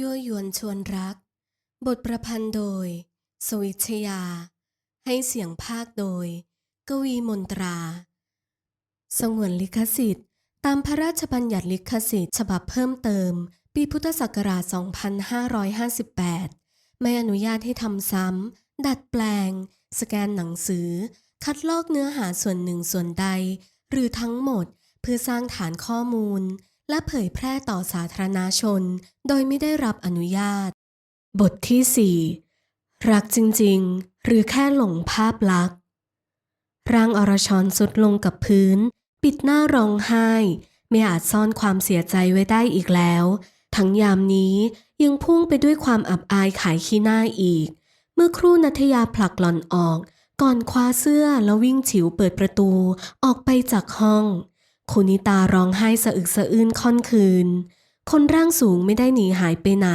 ยั่วยวนชวนรัก บทประพันธ์โดย สวิชยา ให้เสียงภาคโดย กวีมนตรา สงวนลิขสิทธิ์ ตามพระราชบัญญัติลิขสิทธิ์ฉบับเพิ่มเติม ปีพุทธศักราช 2558 ไม่อนุญาตให้ทำซ้ำ ดัดแปลง สแกนหนังสือ คัดลอกเนื้อหาส่วนหนึ่งส่วนใด หรือทั้งหมดเพื่อสร้างฐานข้อมูล และเผยแพร่ต่อสาธารณชน โดยไม่ได้รับอนุญาต บทที่ 4 รักจริงๆ หรือแค่หลงภาพลักษณ์ร่างอรชรสุดลงกับพื้น ปิดหน้าร้องไห้ ไม่อาจซ่อนความเสียใจไว้ได้อีกแล้ว ทั้งยามนี้ยังพุ่งไปด้วยความอับอายขายขี้หน้าอีก เมื่อครู่นัทยาผลักหล่อนออก ก่อนคว้าเสื้อแล้ววิ่งฉิวเปิดประตูออกไปจากห้อง คุณิตาร้องไห้สะอึกสะอื้นค่อนคืน คนร่างสูงไม่ได้หนีหายไปไหน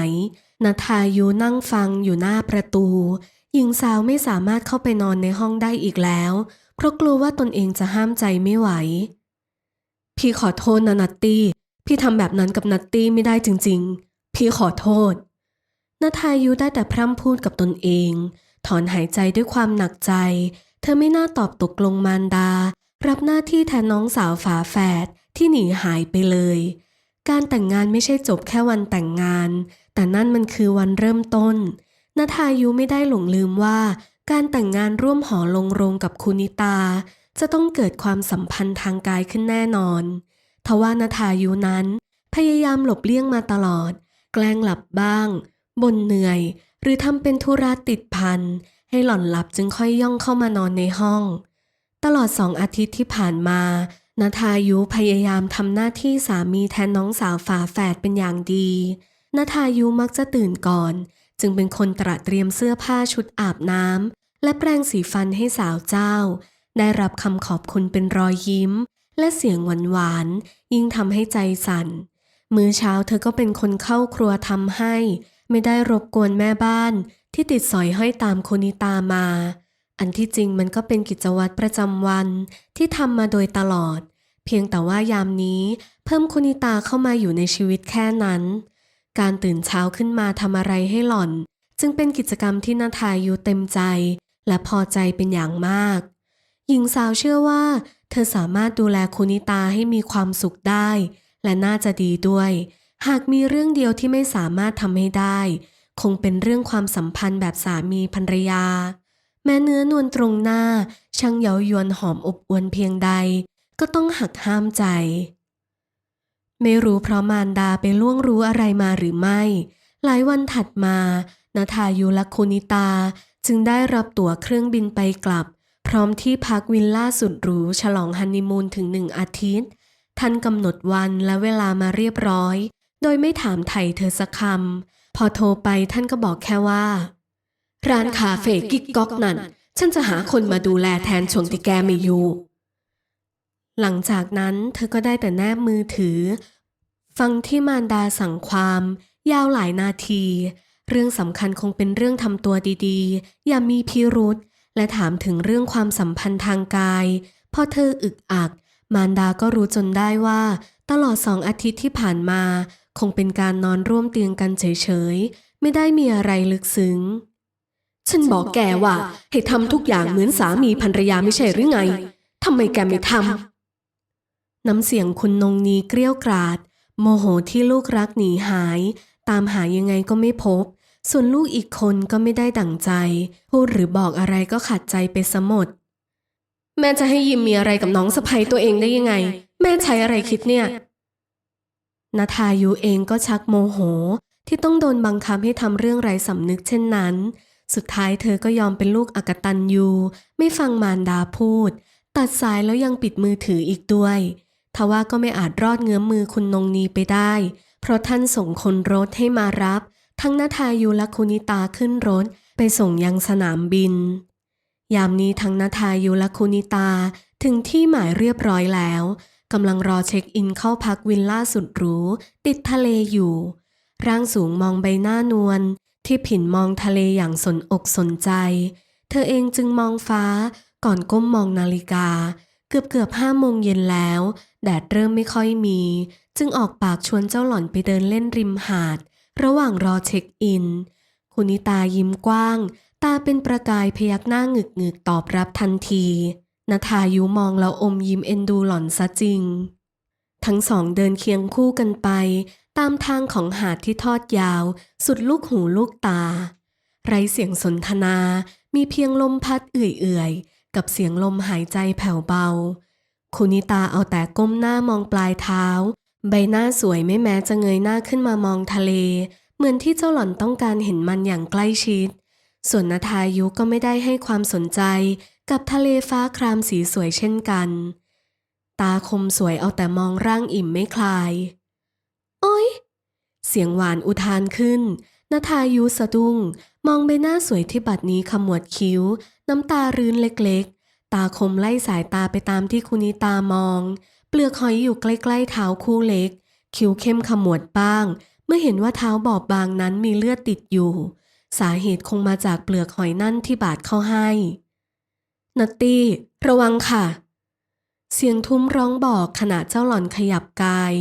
นาทายูนั่งฟังอยู่หน้าประตู หญิงสาวไม่สามารถเข้าไปนอนในห้องได้อีกแล้ว เพราะกลัวว่าตนเองจะห้ามใจไม่ไหว พี่ขอโทษนะนัตตี้ พี่ทำแบบนั้นกับนัตตี้ไม่ได้จริง ๆ พี่ขอโทษนาทายูได้แต่พร่ำพูดกับตนเอง ถอนหายใจด้วยความหนักใจ เธอไม่น่าตอบตกลงมารดา รับหน้าที่แทนน้องสาวฝาแฝดที่หนีหายไปเลย การแต่งงานไม่ใช่จบแค่วันแต่งงาน แต่นั่นมันคือวันเริ่มต้นนาทายุไม่ได้หลงลืมว่า การแต่งงานร่วมหอลงโรงกับคุณิตา จะต้องเกิดความสัมพันธ์ทางกายขึ้นแน่นอนทว่านาทายุนั้น พยายามหลบเลี่ยงมาตลอด แกล้งหลับบ้างบ่นเหนื่อย หรือทำเป็นธุระติดพันให้หล่อนหลับจึงค่อยย่องเข้ามานอนในห้อง ตลอดสองอาทิตย์ที่ผ่านมานาทายุพยายามทำหน้าที่สามีแทนน้องสาวฝาแฝดเป็นอย่างดีนาทายุมักจะตื่นก่อน จึงเป็นคนตระเตรียมเสื้อผ้าชุดอาบน้ำและแปรงสีฟันให้สาวเจ้า ได้รับคำขอบคุณเป็นรอยยิ้ม และเสียงหวานๆยิ่งทำให้ใจสั่น มื้อเช้าเธอก็เป็นคนเข้าครัวทำให้ ไม่ได้รบกวนแม่บ้านที่ติดสอยห้อยตามโคนิตามา อันที่จริงมันก็เป็นกิจวัตรประจำวันที่ทำมาโดยตลอด เพียงแต่ว่ายามนี้เพิ่มคุณิตาเข้ามาอยู่ในชีวิตแค่นั้น การตื่นเช้าขึ้นมาทำอะไรให้หล่อน จึงเป็นกิจกรรมที่นาทายูเต็มใจ และพอใจเป็นอย่างมาก หญิงสาวเชื่อว่า เธอสามารถดูแลคุณิตาให้มีความสุขได้ และน่าจะดีด้วย หากมีเรื่องเดียวที่ไม่สามารถทำให้ได้ คงเป็นเรื่องความสัมพันธ์แบบสามีภรรยา แม้เนื้อนวลตรงหน้า ช่างเย้ายวนหอมอบอวลเพียงใด ก็ต้องหักห้ามใจ ไม่รู้เพราะมารดาไปล่วงรู้อะไรมาหรือไม่ หลายวันถัดมานาทายุและคุนิตาจึงได้รับตั๋วเครื่องบินไปกลับ พร้อมที่พักวิลล่าสุดหรูฉลองฮันนีมูนถึงหนึ่งอาทิตย์ ท่านกำหนดวันและเวลามาเรียบร้อย โดยไม่ถามไถ่เธอสักคำพอโทรไปท่านก็บอกแค่ว่า ร้านคาเฟ่กิ๊กก๊อกนั่นฉันจะหาคนมาดูแลแทนช่วงที่แกไม่อยู่ หลังจากนั้นเธอก็ได้แต่แนบมือถือ ฟังที่มารดาสั่งความ ยาวหลายนาที เรื่องสำคัญคงเป็นเรื่องทำตัวดีๆ อย่ามีพิรุษและถามถึงเรื่องความสัมพันธ์ทางกาย พอเธออึกอัก มารดาก็รู้จนได้ว่า ตลอดสองอาทิตย์ที่ผ่านมา คงเป็นการนอนร่วมเตียงกันเฉยๆ ไม่ได้มีอะไรลึกซึ้ง ฉันบอกแกว่าให้ทำทุกอย่างเหมือนสามีภรรยาไม่ใช่หรือไงทำไมแกไม่ทำน้ำเสียงคุณนงนีเกรี้ยวกราด โมโหที่ลูกรักหนีหาย ตามหายังไงก็ไม่พบ ส่วนลูกอีกคนก็ไม่ได้ดั่งใจ พูดหรือบอกอะไรก็ขัดใจไปสมด แม่จะให้ยิมมีอะไรกับน้องสะใภ้ตัวเองได้ยังไง แม่ใช้อะไรคิดเนี่ยนาทายุเองก็ชักโมโหที่ต้องโดนบังคับให้ทำเรื่องไร้สำนึกเช่นนั้น สุดท้ายเธอก็ยอมเป็นลูกอกตันยูไม่ฟังมารดาพูด ตัดสายแล้วยังปิดมือถืออีกด้วยทว่าก็ไม่อาจรอดเงื้อมมือคุณนงนีไปได้ เพราะท่านส่งคนรถให้มารับ ทั้งนาทายุและคุณิตาขึ้นรถ ไปส่งยังสนามบิน ยามนี้ทั้งนาทายุและคุณิตาถึงที่หมายเรียบร้อยแล้วกำลังรอเช็คอินเข้าพักวิลล่าสุดหรูติดทะเลอยู่ ร่างสูงมองใบหน้านวล ที่ผินมองทะเลอย่างสนอกสนใจ เธอเองจึงมองฟ้าก่อนก้มมองนาฬิกา เกือบเกือบห้าโมงเย็นแล้ว แดดเริ่มไม่ค่อยมี จึงออกปากชวนเจ้าหล่อนไปเดินเล่นริมหาด ระหว่างรอเช็คอิน คุณนิตายิ้มกว้าง ตาเป็นประกายพยักหน้าหงึกหงึกตอบรับทันทีนาทายุมองแล้วอมยิ้มเอ็นดูหล่อนซะจริง ทั้งสองเดินเคียงคู่กันไป ตามทางของหาดที่ทอดยาว สุดลูกหูลูกตา ไรเสียงสนทนา มีเพียงลมพัดเอื่อยๆ กับเสียงลมหายใจแผ่วเบา คุณิตาเอาแต่ก้มหน้ามองปลายเท้า ใบหน้าสวยไม่แม้จะเงยหน้าขึ้นมามองทะเล เหมือนที่เจ้าหล่อนต้องการเห็นมันอย่างใกล้ชิด ส่วนนาทายุก็ไม่ได้ให้ความสนใจ กับทะเลฟ้าครามสีสวยเช่นกัน ตาคมสวยเอาแต่มองร่างอิ่มไม่คลาย โอ๊ยเสียงหวานอุทานขึ้นนาทายุสะดุ้ง มองใบหน้าสวยที่บัดนี้ขมวดคิ้ว น้ำตารื้นเล็กๆ ตาคมไล่สายตาไปตามที่คุณิตามอง เปลือกหอยอยู่ใกล้ๆเท้าคู่เล็ก คิ้วเข้มขมวดบ้าง เมื่อเห็นว่าเท้าบอบบางนั้นมีเลือดติดอยู่ สาเหตุคงมาจากเปลือกหอยนั่นที่บาดเข้าให้นัตตี้ ระวังค่ะ เสียงทุ้มร้องบอกขณะเจ้าหล่อนขยับกาย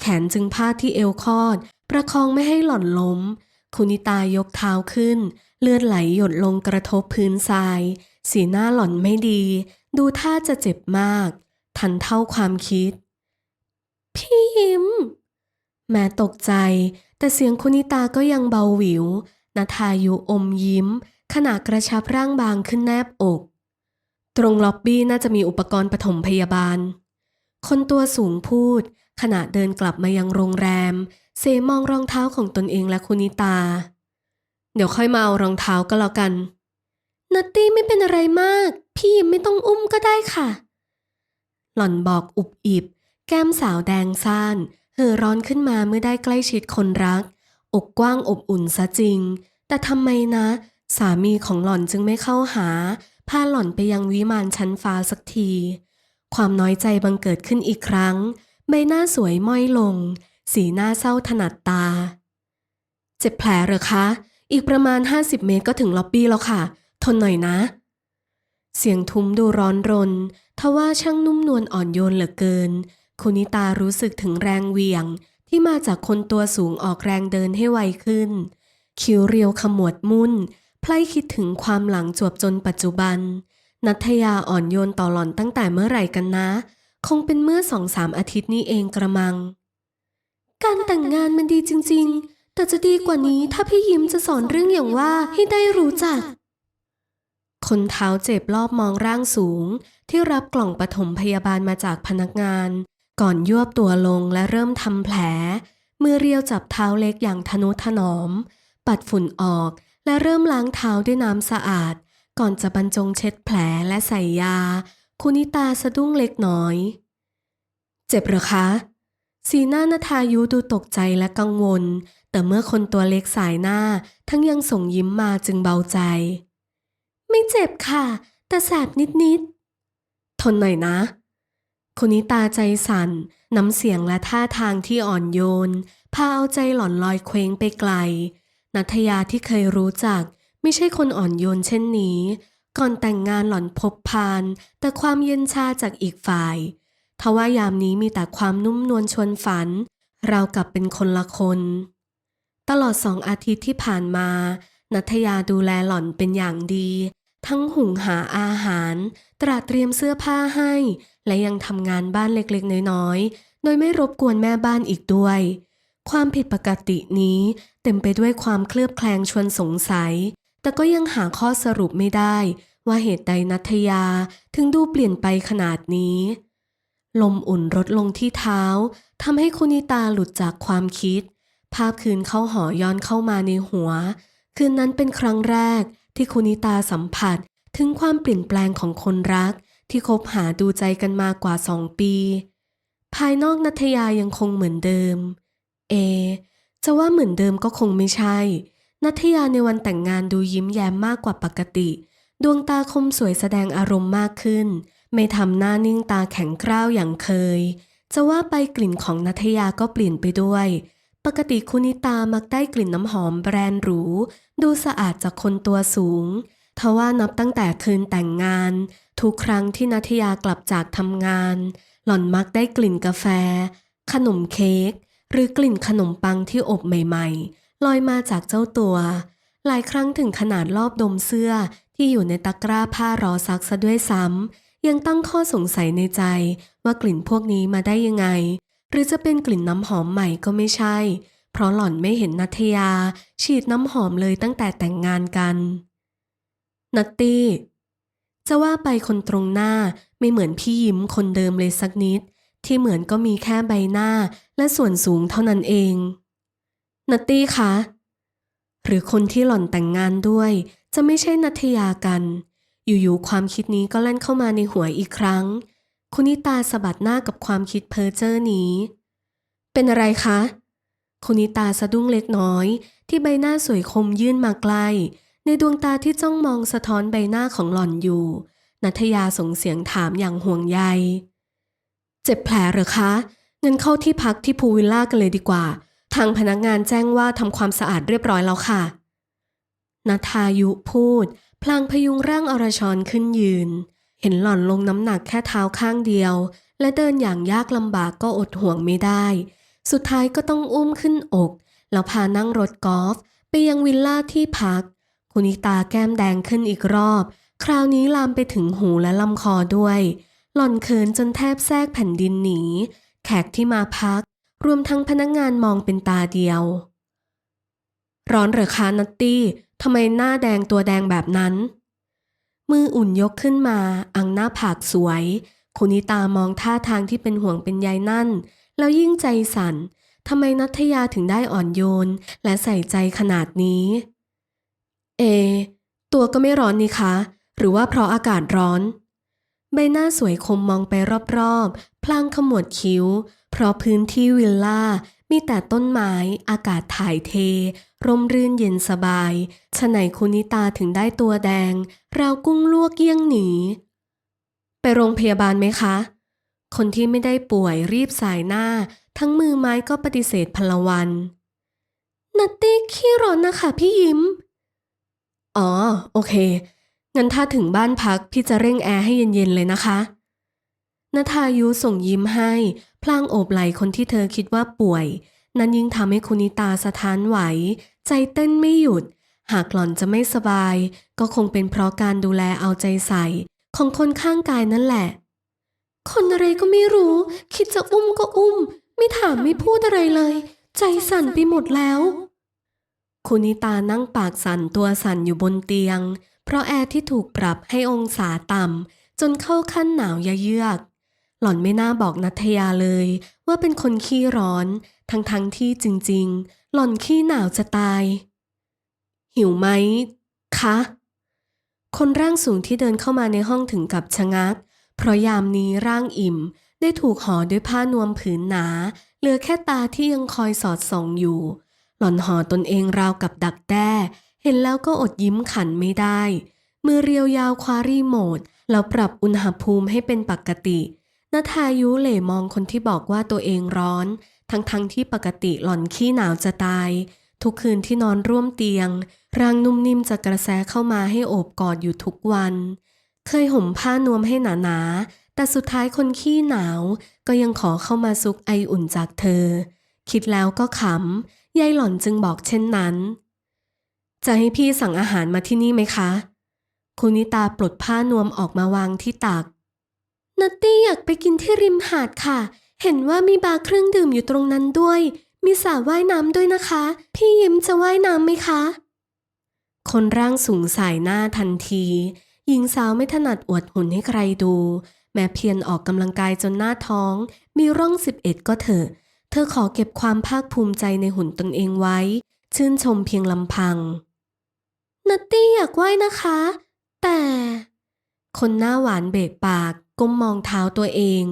แขนจึงพาดที่เอวคอด ประคองไม่ให้หล่อนล้ม คุณิตายกเท้าขึ้น เลือดไหลหยดลงกระทบพื้นทราย สีหน้าหล่อนไม่ดี ดูท่าจะเจ็บมาก ทันเท่าความคิด พี่ยิ้ม แม้ตกใจ แต่เสียงคุณิตาก็ยังเบาหวิวนาทายุอมยิ้ม ขณะกระชับร่างบางขึ้นแนบอก ตรงล็อบบี้น่าจะมีอุปกรณ์ปฐมพยาบาล คนตัวสูงพูด ขณะเดินกลับมายังโรงแรม เซมองรองเท้าของตนเองและคุณิตา เดี๋ยวค่อยมาเอารองเท้าก็แล้วกัน นัตตี้ไม่เป็นอะไรมาก พี่ไม่ต้องอุ้มก็ได้ค่ะ หล่อนบอกอุบอิบ แก้มสาวแดงซ่านเห่อร้อนขึ้นมาเมื่อได้ใกล้ชิดคนรัก อกกว้างอบอุ่นซะจริง แต่ทำไมนะ สามีของหล่อนจึงไม่เข้าหา พาหล่อนไปยังวิมานชั้นฟ้าสักที ความน้อยใจบังเกิดขึ้นอีกครั้ง ใบหน้าสวยม้อยลง สีหน้าเศร้าถนัดตา เจ็บแผลเหรอคะ อีกประมาณ 50 เมตรก็ถึงล็อบบี้แล้วค่ะ ทนหน่อยนะ เสียงทุ้มดูร้อนรน ทว่าช่างนุ่มนวลอ่อนโยนเหลือเกิน คุณิตารู้สึกถึงแรงเวียงที่มาจากคนตัวสูงออกแรงเดินให้ไวขึ้น คิ้วเรียวขมวดมุ่น พลคิดถึงความหลังจวบจนปัจจุบัน นัทยาอ่อนโยนต่อหล่อนตั้งแต่เมื่อไหร่กันนะ คงเป็นเมื่อสองสามอาทิตย์นี้เองกระมัง การแต่งงานมันดีจริง ๆ แต่จะดีกว่านี้ถ้าพี่ยิ้มจะสอนเรื่องอย่างว่าให้ได้รู้จัก คนเท้าเจ็บรอบมองร่างสูง ที่รับกล่องปฐมพยาบาลมาจากพนักงาน ก่อนยวบตัวลงและเริ่มทำแผล มือเรียวจับเท้าเล็กอย่างทนุถนอม ปัดฝุ่นออก และเริ่มล้างเท้าด้วยน้ำสะอาด ก่อนจะบรรจงเช็ดแผลและใส่ยา คุณิตาสะดุ้งเล็กน้อย เจ็บหรอคะ สีหน้านาทายุดูตกใจและกังวล แต่เมื่อคนตัวเล็กสายหน้า ทั้งยังส่งยิ้มมาจึงเบาใจ ไม่เจ็บค่ะ แต่แสบนิดๆ ทนหน่อยนะคุณิตาใจสั่น น้ำเสียงและท่าทางที่อ่อนโยน พาเอาใจหล่อนลอยเคว้งไปไกล นัทยาที่เคยรู้จัก ไม่ใช่คนอ่อนโยนเช่นนี้ ก่อนแต่งงานหล่อนพบพาน แต่ความเย็นชาจากอีกฝ่ายทว่ายามนี้มีแต่ความนุ่มนวลชวนฝัน เราวกับเป็นคนละคน ตลอดสองอาทิตย์ที่ผ่านมา นัทยาดูแลหล่อนเป็นอย่างดี ทั้งหุงหาอาหาร ตราเตรียมเสื้อผ้าให้ และยังทำงานบ้านเล็กๆ น้อยๆ โดยไม่รบกวนแม่บ้านอีกด้วย ความผิดปกตินี้ เต็มไปด้วยความเคลือบแคลงชวนสงสัย แต่ก็ยังหาข้อสรุปไม่ได้ ว่าเหตุใดนัทยาถึงดูเปลี่ยนไปขนาดนี้ ลมอุ่นลดลงที่เท้าทำให้คุณิตาหลุดจากความคิด ภาพคืนเข้าหอย้อนเข้ามาในหัว คืนนั้นเป็นครั้งแรกที่คุณิตาสัมผัสถึงความเปลี่ยนแปลงของคนรัก ที่คบหาดูใจกันมากว่าสองปี ภายนอกนัทยายังคงเหมือนเดิม เอ จะว่าเหมือนเดิมก็คงไม่ใช่ นัทยาในวันแต่งงานดูยิ้มแย้มมากกว่าปกติ ดวงตาคมสวยแสดงอารมณ์มากขึ้น ไม่ทำหน้านิ่งตาแข็งกร้าวอย่างเคย จะว่าไปกลิ่นของนัทยาก็เปลี่ยนไปด้วย ปกติคุณิตามักได้กลิ่นน้ำหอมแบรนด์หรู ดูสะอาดจากคนตัวสูงทว่านับตั้งแต่คืนแต่งงาน ทุกครั้งที่นัทยากลับจากทำงาน หล่อนมักได้กลิ่นกาแฟ ขนมเค้ก หรือกลิ่นขนมปังที่อบใหม่ๆ ลอยมาจากเจ้าตัว หลายครั้งถึงขนาดรอบดมเสื้อที่อยู่ในตะกร้าผ้ารอซักซะด้วยซ้ำ ยังตั้งข้อสงสัยในใจว่ากลิ่นพวกนี้มาได้ยังไง หรือจะเป็นกลิ่นน้ำหอมใหม่ก็ไม่ใช่ เพราะหล่อนไม่เห็นนัทยา ฉีดน้ำหอมเลยตั้งแต่แต่งงานกัน นัตตี้ จะว่าไปคนตรงหน้าไม่เหมือนพี่ยิ้มคนเดิมเลยสักนิด ที่เหมือนก็มีแค่ใบหน้าและส่วนสูงเท่านั้นเอง นัตตี้คะ หรือคนที่หล่อนแต่งงานด้วย จะไม่ใช่นัทยากัน อยู่ๆความคิดนี้ก็แล่นเข้ามาในหัวอีกครั้ง คุณนิตาสะบัดหน้ากับความคิดเพ้อเจ้อนี้ เป็นอะไรคะ คุณนิตาสะดุ้งเล็กน้อย ที่ใบหน้าสวยคมยื่นมาใกล้ในดวงตาที่จ้องมองสะท้อนใบหน้าของหล่อนอยู่ นัทยาส่งเสียงถามอย่างห่วงใย เจ็บแผลหรือคะงั้นเข้าที่พักที่พูวิลล่ากันเลยดีกว่า ทางพนักงานแจ้งว่าทำความสะอาดเรียบร้อยแล้วค่ะนาทายุพูด พลางพยุงร่างอรชรขึ้นยืน เห็นหล่อนลงน้ำหนักแค่เท้าข้างเดียว และเดินอย่างยากลำบากก็อดห่วงไม่ได้ สุดท้ายก็ต้องอุ้มขึ้นอก แล้วพานั่งรถกอล์ฟไปยังวิลล่าที่พัก คุณิตาแก้มแดงขึ้นอีกรอบ คราวนี้ลามไปถึงหูและลำคอด้วย หล่อนเขินจนแทบแทรกแผ่นดินหนี แขกที่มาพัก รวมทั้งพนักงานมองเป็นตาเดียว ร้อนเหรอคะนัตตี้ทำไมหน้าแดงตัวแดงแบบนั้น มืออุ่นยกขึ้นมา อังหน้าผากสวย คุณนิตามองท่าทางที่เป็นห่วงเป็นใยนั่น แล้วยิ่งใจสั่นทำไมนัทยาถึงได้อ่อนโยน และใส่ใจขนาดนี้ เอ ตัวก็ไม่ร้อนนี่คะ หรือว่าเพราะอากาศร้อน ใบหน้าสวยคมมองไปรอบๆ พลางขมวดคิ้ว เพราะพื้นที่วิลล่ามีแต่ต้นไม้ อากาศถ่ายเท ร่มรื่นเย็นสบายฉะไหนคุณนิตาถึงได้ตัวแดง ราวกุ้งลวกเยี่ยงหนี ไปโรงพยาบาลไหมคะ คนที่ไม่ได้ป่วยรีบสายหน้า ทั้งมือไม้ก็ปฏิเสธพลวันนัตตี้ขี้ร้อนนะคะพี่ยิ้ม อ๋อ โอเค งั้นถ้าถึงบ้านพักพี่จะเร่งแอร์ให้เย็นๆเลยนะคะนทายุส่งยิ้มให้ พลางโอบไหล่คนที่เธอคิดว่าป่วย นั้นยิ่งทำให้คุณนิตาสะท้านไหว ใจเต้นไม่หยุด หากหล่อนจะไม่สบาย ก็คงเป็นเพราะการดูแลเอาใจใส่ ของคนข้างกายนั่นแหละ คนอะไรก็ไม่รู้ คิดจะอุ้มก็อุ้ม ไม่ถามไม่พูดอะไรเลย ใจสั่นไปหมดแล้ว คุณนิตานั่งปากสั่นตัวสั่นอยู่บนเตียง เพราะแอร์ที่ถูกปรับให้องศาต่ำจนเข้าขั้นหนาวเยือกหล่อนไม่น่าบอกนัทยาเลย ว่าเป็นคนขี้ร้อน ทั้งทั้งที่จริง ๆ หล่อนขี้หนาวจะตาย หิวไหมคะ คนร่างสูงที่เดินเข้ามาในห้องถึงกับชะงัก เพราะยามนี้ร่างอิ่ม ได้ถูกห่อด้วยผ้านวมผืนหนา เหลือแค่ตาที่ยังคอยสอดส่องอยู่ หล่อนห่อตนเองราวกับดักแด้ เห็นแล้วก็อดยิ้มขันไม่ได้ มือเรียวยาวคว้ารีโมทแล้วปรับอุณหภูมิให้เป็นปกตินาทายุเหล่มองคนที่บอกว่าตัวเองร้อน ทั้งๆทที่ปกติหล่อนขี้หนาวจะตาย ทุกคืนที่นอนร่วมเตียง ร่างนุ่มนิ่มจะกระแสเข้ามาให้โอบกอดอยู่ทุกวัน เคยห่มผ้านวมให้หนาๆแต่สุดท้ายคนขี้หนาว ก็ยังขอเข้ามาซุกไออุ่นจากเธอ คิดแล้วก็ขำยายหล่อนจึงบอกเช่นนั้น จะให้พี่สั่งอาหารมาที่นี่ไหมคะ คุณนิตาปลดผ้านวมออกมาวางที่ตัก นัตตี้อยากไปกินที่ริมหาดค่ะ เห็นว่ามีบาร์เครื่องดื่มอยู่ตรงนั้นด้วย มีสระว่ายน้ำด้วยนะคะ พี่ยิ้มจะว่ายน้ำไหมคะ คนร่างสูงสายหน้าทันที หญิงสาวไม่ถนัดอวดหุ่นให้ใครดู แม้เพียรออกกำลังกายจนหน้าท้อง มีร่อง11ก็เถอะ เธอขอเก็บความภาคภูมิใจในหุ่นตนเองไว้ชื่นชมเพียงลำพัง นัตตี้อยากว่ายนะคะ แต่ คนหน้าหวานเบะปากก้มมองเท้าตัวเอง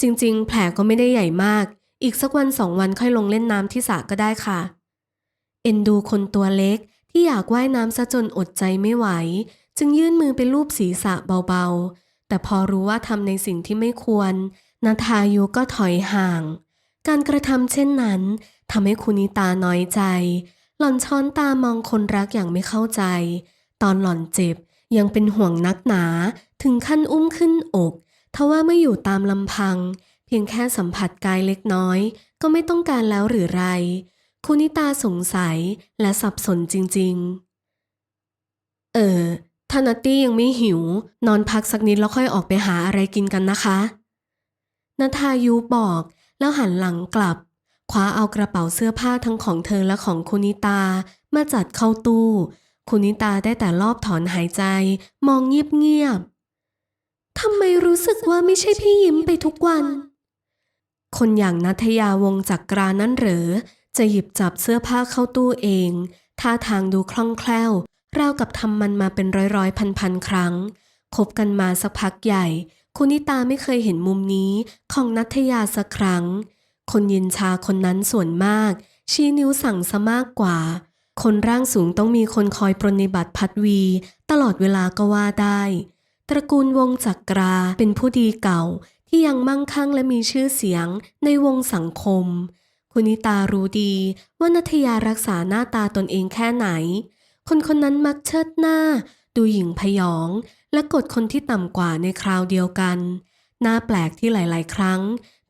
จริงๆ แผลก็ไม่ได้ใหญ่มาก อีกสักวันสองวันค่อยลงเล่นน้ำที่สระก็ได้ค่ะ เอ็นดูคนตัวเล็กที่อยากว่ายน้ำซะจนอดใจไม่ไหว จึงยื่นมือไปลูบศีรษะเบาๆ แต่พอรู้ว่าทำในสิ่งที่ไม่ควร นาทายุก็ถอยห่าง การกระทำเช่นนั้นทำให้คุณนิตาน้อยใจ หล่อนช้อนตามองคนรักอย่างไม่เข้าใจ ตอนหล่อนเจ็บยังเป็นห่วงนักหนาถึงขั้นอุ้มขึ้นอกทว่าเมื่ออยู่ตามลำพัง เพียงแค่สัมผัสกายเล็กน้อย ก็ไม่ต้องการแล้วหรือไร คุณนิตาสงสัยและสับสนจริงๆ เออถ้านัตตี้ยังไม่หิว นอนพักสักนิดแล้วค่อยออกไปหาอะไรกินกันนะคะ นาทายุบอกแล้วหันหลังกลับ คว้าเอากระเป๋าเสื้อผ้าทั้งของเธอและของคุณนิตา มาจัดเข้าตู้ คุณนิตาได้แต่รอบถอนหายใจ มองเงียบๆทำไมรู้สึกว่าไม่ใช่พี่ยิ้มไปทุกวัน คนอย่างนัทยาวงจากกรานั่นเหรอ จะหยิบจับเสื้อผ้าเข้าตู้เอง ท่าทางดูคล่องแคล่ว ราวกับทำมันมาเป็นร้อยร้อยพันพันๆครั้ง คบกันมาสักพักใหญ่ คุณนิตาไม่เคยเห็นมุมนี้ของนัทยาสักครั้ง คนเย็นชาคนนั้นส่วนมาก ชี้นิ้วสั่งซะมากกว่า คนร่างสูงต้องมีคนคอยปรนนิบัติพัดวี ตลอดเวลาก็ว่าได้ ตระกูลวงจักราเป็นผู้ดีเก่าที่ยังมั่งคั่งและมีชื่อเสียงในวงสังคม คุณนิตารู้ดีว่านัทยารักษาหน้าตาตนเองแค่ไหน คนคนนั้นมักเชิดหน้า ดูหยิ่งพยอง และกดคนที่ต่ำกว่าในคราวเดียวกัน น่าแปลกที่หลาย ๆ ครั้ง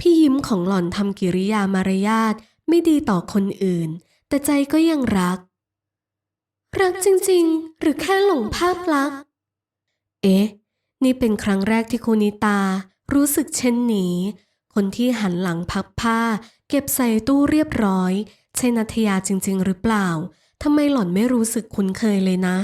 พี่ยิ้มของหล่อนทำกิริยามารยาทไม่ดีต่อคนอื่น แต่ใจก็ยังรัก รักจริงๆ หรือแค่หลงภาพลักษณ์เอ๊ะ นี่เป็นครั้งแรกที่คุณนิตา รู้สึกเช่นนี้ คนที่หันหลังพับผ้า เก็บใส่ตู้เรียบร้อย ใช่นัทยาจริง ๆ หรือเปล่าทำไมหล่อนไม่รู้สึกคุ้นเคยเลยนะ